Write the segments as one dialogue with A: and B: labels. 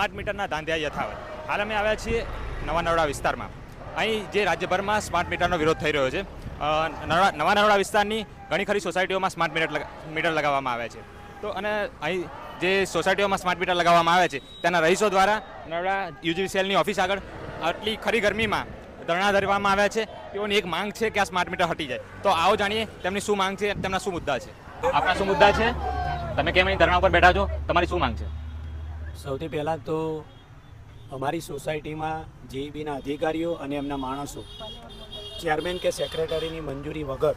A: Smart મીટરના ધાંધ્યા યથાવત. હાલ અમે આવ્યા છીએ નવા નવડા વિસ્તારમાં. અહીં જે રાજ્યભરમાં સ્માર્ટ મીટરનો વિરોધ થઈ રહ્યો છે નવા નરોડા વિસ્તારની ઘણી ખરી સોસાયટીઓમાં સ્માર્ટ મીટર મીટર લગાવવામાં આવ્યા છે. તો અને અહીં જે સોસાયટીઓમાં સ્માર્ટ મીટર લગાવવામાં આવે છે, તેના રહીશો દ્વારા નરોડા યુજીસીએલની ઓફિસ આગળ આટલી ખરી ગરમીમાં ધરણા ધરવામાં આવ્યા છે. તેઓની એક માંગ છે કે આ સ્માર્ટ મીટર હટી જાય. તો આવો જાણીએ તેમની શું માંગ છે, તેમના શું મુદ્દા છે? આપણા શું મુદ્દા છે? તમે કેમ અહીં ધરણા ઉપર બેઠા છો? તમારી શું માંગ છે?
B: સૌથી પહેલાં તો અમારી સોસાયટીમાં જીઈબીના અધિકારીઓ અને એમના માણસો, ચેરમેન કે સેક્રેટરીની મંજૂરી વગર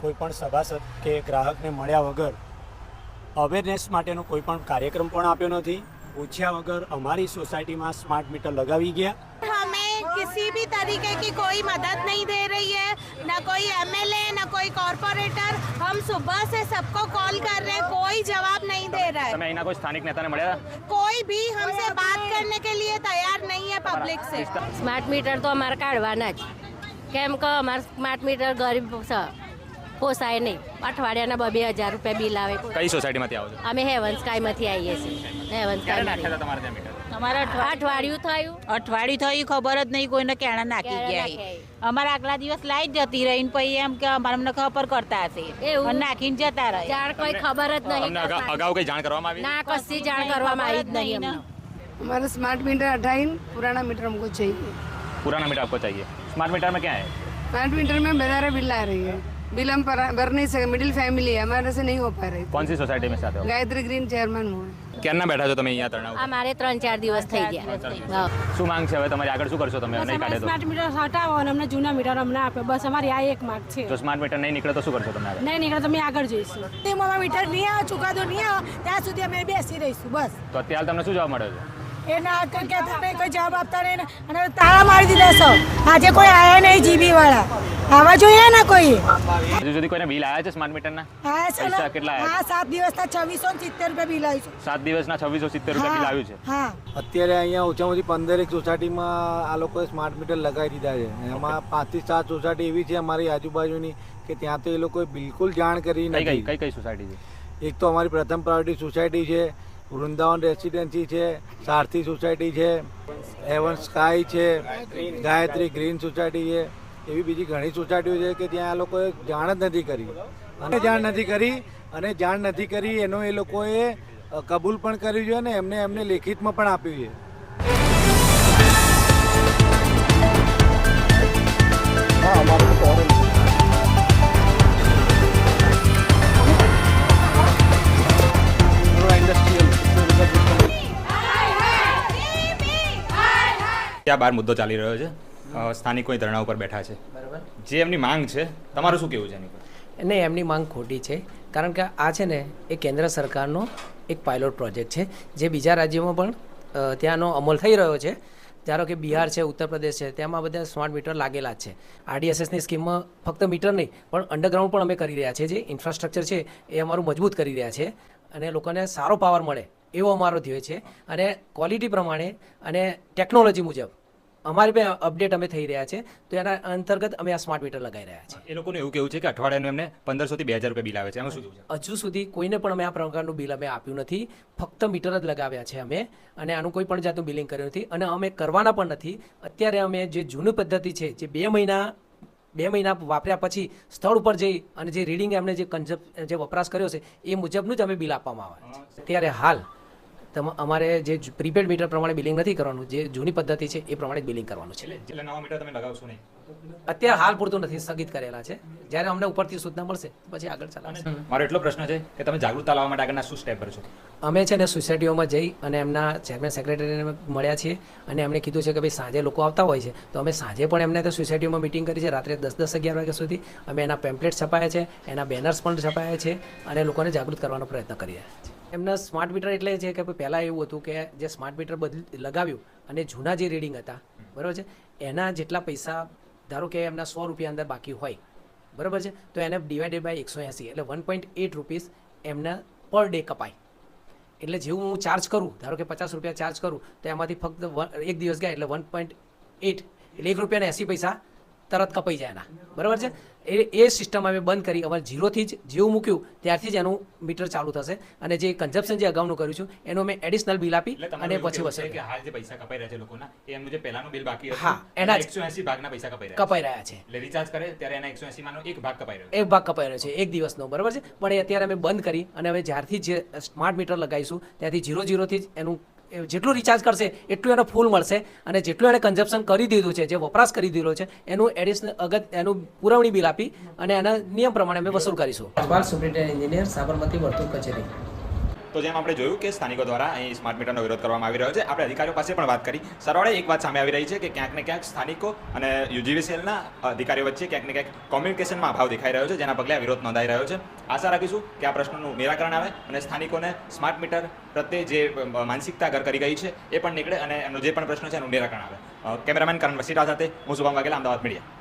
B: કોઈપણ સભાસદ કે ગ્રાહકને મળ્યા વગર, અવેરનેસ માટેનો કોઈપણ કાર્યક્રમ પણ આપ્યો નથી. પૂછ્યા વગર અમારી સોસાયટીમાં સ્માર્ટ મીટર લગાવી ગયા.
C: किसी भी तरीके की कोई मदद नहीं दे रही है ना कोई एमएलए ना कोई कॉरपोरेटर हम सुबह से सबको कॉल कर रहे हैं कोई जवाब नहीं दे रहा है
A: તમે અહીંના કોઈ સ્થાનિક નેતાને મળ્યા
C: कोई भी हमसे बात करने के लिए तैयार नहीं है पब्लिक से
D: સ્માર્ટ મીટર તો અમારે કાઢવાના જ કેમ કે અમારે સ્માર્ટ મીટર ગરીબ છે પોસાય નહીં અઠવાડિયાના બે હજાર રૂપિયા બિલ આવે
A: કઈ સોસાયટીમાંથી આવો છો
D: અમે હેવન સ્કાયમાંથી આવીએ છીએ હેવન
A: ક્યારે નાખ્યા હતા
D: સ્કાયમાંથી
A: તમારે ત્યાં મીટર
E: અમારે અઠવા-
D: અઠવાડિયું થયું
E: અઠવાડિયું થયું ખબર જ નહીં કોઈને કેણા નાખી
D: ક્યારે
E: ગયા
D: નાખ્યા
E: અમારે આગલા દિવસ લાઈટ જતી રહી ને પછી એમ કે અમારે અમને ખબર કરતા હશે
D: એવું?
E: અને નાખીને જતા રહે
D: જાણ કોઈ ખબર જ નહીં
A: અમને અગાઉ અગાઉ કઈ જાણ કરવામાં આવી
D: ના કશી જાણ કરવામાં આવી જ નહીં અમને
F: हमारा स्मार्ट मीटर हटाइन पुराना मीटर हमको चाहिए
A: पुराना मीटर आपको चाहिए स्मार्ट मीटर में क्या है
F: स्मार्ट मीटर में बेदारा बिल आ रही है बिल हम पर- भर नहीं सके मिडिल फैमिली है हमारे से नहीं हो पा रही
A: कौन सी सोसाइटी में साथ हो
F: गायत्री ग्रीन चेयरमैन हूँ
A: ક્યારના બેઠા છો તમે અહીંયા ધરણા ઉપર?
D: અમારે ત્રણ ચાર દિવસ થઈ ગયા હા.
A: શું માંગ છે હવે તમારી આગળ શું કરશો તમે નહીં કાઢે તો
G: સ્માર્ટ મીટર હટાવો અને અમને જૂના મીટર અમને આપે બસ અમારી આ એક માગ છે
A: જો સ્માર્ટ મીટર નહીં નીકળે તો શું કરશો તમે આગળ
G: નહીં નીકળે તો અમે આગળ જઈશું તેમાં મીટર નહીં આવે ચુકાદો નહીં આવે ત્યાં સુધી અમે બેસી રહીશું બસ
A: તો અત્યારે તમને શું જવાબ મળે છે
G: એના કઈ કહેતા નહીં કોઈ જવાબ આપતા નહીં. અને તાળા મારી દીધા છો. આજે કોઈ આયા નહીં જીબી વાળા આવા જોઈએ ને કોઈ.
A: હજુ સુધી કોઈને બિલ આવ્યા છે સ્માર્ટ મીટરના
G: હા છે
A: કેટલા આવ્યા
G: હા સાત દિવસના છવ્વીસો સિત્તેર રૂપિયા બિલ આવ્યું છે.
A: સાત દિવસના છવ્વીસો સિત્તેર રૂપિયા બિલ આવ્યું છે?
G: હા.
H: અત્યારે અહીંયા ઓછામાં ઓછી પંદરેક સોસાયટીમાં આ લોકોએ સ્માર્ટ મીટર લગાવી દીધા છે. એમાં પાંચથી સાત સોસાયટી એવી છે અમારી આજુબાજુની કે ત્યાં તો એ લોકોએ બિલકુલ જાણ કરી નથી.
A: કઈ કઈ સોસાયટી છે?
H: એક તો અમારી પ્રથમ પ્રાયોરિટી સોસાયટી છે. વૃંદાવન રેસિડેન્સી છે, સારથી સોસાયટી છે એવન સ્કાય છે, ગાયત્રી ગ્રીન સોસાયટી છે, એવી બીજી ઘણી સોસાયટીઓ છે કે ત્યાં આ લોકોએ જાણ જ નથી કરી. અને જાણ નથી કરી, અને જાણ નથી કરી એનો એ લોકોએ કબૂલ પણ કર્યું છે અને એમને એમને લેખિતમાં પણ આપ્યું છે.
A: ત્યાં બાર મુદ્દો ચાલી રહ્યો છે? અ, સ્થાનિક કોઈ ધરણા ઉપર બેઠા છે. જે એમની માંગ છે તમારું શું કેવું છે એની પર
I: નહીં એમની માંગ ખોટી છે. કારણ કે આ છે ને એ કેન્દ્ર સરકારનો એક પાયલોટ પ્રોજેક્ટ છે જે બીજા રાજ્યોમાં પણ ત્યાંનો અમલ થઈ રહ્યો છે. ધારો કે બિહાર છે ઉત્તર પ્રદેશ છે તેમાં બધા સ્માર્ટ મીટર લાગેલા જ છે. આરડીએસએસની સ્કીમમાં ફક્ત મીટર નહીં પણ અંડરગ્રાઉન્ડ પણ અમે કરી રહ્યા છીએ. જે ઇન્ફ્રાસ્ટ્રક્ચર છે એ અમારું મજબૂત કરી રહ્યા છે. અને લોકોને સારો પાવર મળે એવો અમારો ધ્યેય છે. અને ક્વોલિટી પ્રમાણે અને ટેકનોલોજી મુજબ. અમારી પણ અપડેટ અમે થઈ રહ્યા છે તો એના અંતર્ગત અમે આ સ્માર્ટ મીટર લગાવી રહ્યા છીએ.
A: એ લોકોને એવું કેવું છે કે અઠવાડિયાનું એમને પંદરસો થી બે હજાર રૂપિયા બિલ આવે છે. એમાં શું
I: હજુ સુધી કોઈને પણ અમે આ પ્રકારનું બિલ અમે આપ્યું નથી. ફક્ત મીટર જ લગાવ્યા છે અમે અને આનું કોઈ પણ જાતનું બિલિંગ કર્યું નથી અને અમે કરવાના પણ નથી. અત્યારે અમે જે જૂની પદ્ધતિ છે જે બે મહિના બે મહિના વાપર્યા પછી સ્થળ ઉપર જઈ અને જે રીડિંગ એમને જે કન્ઝપ જે વપરાશ કર્યો છે એ મુજબનું જ અમે બિલ આપવામાં આવે છે. અત્યારે હાલ અમારે જે પ્રીપેડ મીટર પ્રમાણે બિલિંગ નથી કરવાનું જે જૂની પદ્ધતિ છે એ પ્રમાણે બિલિંગ કરવાનું છે.
A: એટલે નવા મીટર તમે લગાવશો નહીં?
I: અત્યારે હાલ પૂરતું નથી સ્થગિત કરેલા છે. જ્યારે અમને ઉપરથી સૂચના મળશે પછી આગળ ચલાવશે.
A: મારો એટલો પ્રશ્ન છે કે તમે જાગૃતતા લાવવા માટે આગળના શું સ્ટેપ કરશો
I: અમે છે ને સોસાયટીઓમાં જઈ અને એમના ચેરમેન સેક્રેટરીને મળ્યા છીએ અને એમણે કીધું છે કે ભાઈ સાંજે લોકો આવતા હોય છે તો અમે સાંજે પણ એમને તો સોસાયટીઓમાં મિટિંગ કરી છે રાત્રે દસ દસ અગિયાર વાગ્યા સુધી અમે એના પેમ્પલેટ છપાયા છે એના બેનર્સ પણ છપાયા છે અને લોકોને જાગૃત કરવાનો પ્રયત્ન કરી રહ્યા છે એમના સ્માર્ટ મીટર એટલે છે કે પહેલાં એવું હતું કે જે સ્માર્ટ મીટર બદલી લગાવ્યું અને જૂના જે રીડિંગ હતા, બરાબર છે? એના જેટલા પૈસા, ધારો કે એમના સો રૂપિયા અંદર બાકી હોય, બરાબર છે? તો એને ડિવાઇડેડ બાય એકસો એંસી, એટલે વન પોઈન્ટ એટ રૂપીસ એમના પર ડે કપાય. એટલે જેવું હું ચાર્જ કરું, ધારો કે પચાસ રૂપિયા ચાર્જ કરું, તો એમાંથી ફક્ત એક દિવસ ગયા એટલે વન પોઈન્ટ એટ એટલે એક રૂપિયાને એંસી પૈસા તરત કપાઈ જાય એના. બરાબર છે? એ એ સિસ્ટમ અમે બંધ કરી અમારે ઝીરોથી જ જેવું મૂક્યું ત્યારથી જ એનું મીટર ચાલુ થશે. અને જે કન્ઝપ્શન જે અગાઉનું કર્યું છું એનું અમે એડિશનલ બિલ આપી અને પછી વસે
A: કે હાલ જે પૈસા કપાઈ રહ્યા છે લોકોના એ એમનું જે પહેલાનું બિલ બાકી હતું
I: હા, એના જ.
A: એકસો એસી ભાગના પૈસા કપાઈ રહ્યા
I: કપાઈ રહ્યા છે.
A: એટલે રિચાર્જ કરે ત્યારે એના એકસો એસી માંનો એક ભાગ કપાઈ રહ્યો
I: એક ભાગ કપાઈ રહ્યો છે એક દિવસનો બરાબર છે? પણ એ અત્યારે અમે બંધ કરી અને હવે જ્યારથી જે સ્માર્ટ મીટર લગાવીશું ત્યાંથી ઝીરો ઝીરોથી જ એનું જેટલું રિચાર્જ કરશે, એટલું એને ફૂલ મળશે. અને જેટલું એણે કન્ઝપ્શન કરી દીધું છે, જે વપરાશ કરી દીધો છે, એનું એડિશનલ અગત, એનું પુરવણી બિલ આપી અને એના નિયમ પ્રમાણે અમે વસૂલ કરીશું. અખબાર સુપ્રિન્ટેન્ડન્ટ એન્જિનિયર સાબરમતી વર્તુળ કચેરી.
A: તો જેમ આપણે જોયું કે સ્થાનિકો દ્વારા અહીં સ્માર્ટ મીટરનો વિરોધ કરવામાં આવી રહ્યો છે, આપણે અધિકારીઓ પાસે પણ વાત કરી. સરવાળે એક વાત સામે આવી રહી છે કે ક્યાંક ને ક્યાંક સ્થાનિકો અને યુજીવીસીએલના અધિકારીઓ વચ્ચે ક્યાંક ને ક્યાંક કોમ્યુનિકેશનમાં અભાવ દેખાઈ રહ્યો છે, જેના પગલે વિરોધ નોંધાઈ રહ્યો છે. આશા રાખીશું કે આ પ્રશ્નનું નિરાકરણ આવે અને સ્થાનિકોને સ્માર્ટ મીટર પ્રત્યે જે માનસિકતા ઘર કરી ગઈ છે, એ પણ નીકળે અને એનો જે પણ પ્રશ્ન છે એનું નિરાકરણ આવે. કેમેરામેન કરણ વસીરા સાથે હું શુભમ વાઘેલા, અમદાવાદ મીડિયા